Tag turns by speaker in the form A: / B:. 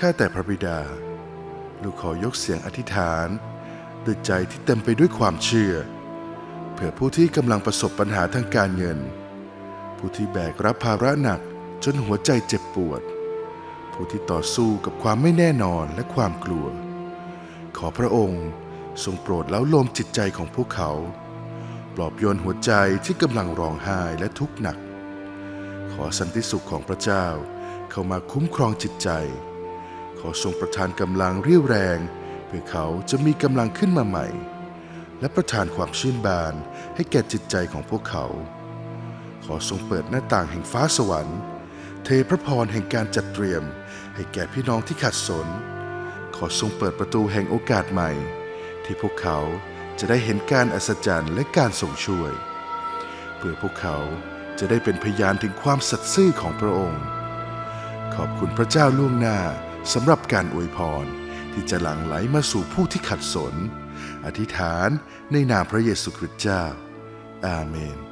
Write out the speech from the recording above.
A: ข้าแต่พระบิดา ลูกขอยกเสียงอธิษฐานด้วยใจที่เต็มไปด้วยความเชื่อเพื่อผู้ที่กำลังประสบปัญหาทางการเงิน ผู้ที่แบกรับภาระหนักจนหัวใจเจ็บปวด ผู้ที่ต่อสู้กับความไม่แน่นอนและความกลัว ขอพระองค์ทรงโปรดเล้าโลมจิตใจของพวกเขา ปลอบโยนหัวใจที่กำลังร้องไห้และทุกข์หนัก ขอสันติสุขของพระเจ้าเข้ามาคุ้มครองจิตใจ ขอทรงประทานกำลังเรี่ยวแรง เพื่อเขาจะมีกำลังขึ้นมาใหม่ และประทานความชื่นบานให้แก่จิตใจของพวกเขา ขอทรงเปิดหน้าต่างแห่งฟ้าสวรรค์ เทพระพรแห่งการจัดเตรียม ให้แก่พี่น้องที่ขัดสน ขอทรงเปิดประตูแห่งโอกาสใหม่ ที่พวกเขาจะได้เห็นการอัศจรรย์และการทรงช่วย เพื่อพวกเขาจะได้เป็นพยานถึงความสัตย์ซื่อของพระองค์ ขอบคุณพระเจ้าล่วงหน้า สำหรับการอวยพรที่จะหลั่งไหลมาสู่ผู้ที่ขัดสน อธิษฐานในนามพระเยซูคริสต์เจ้า อาเมน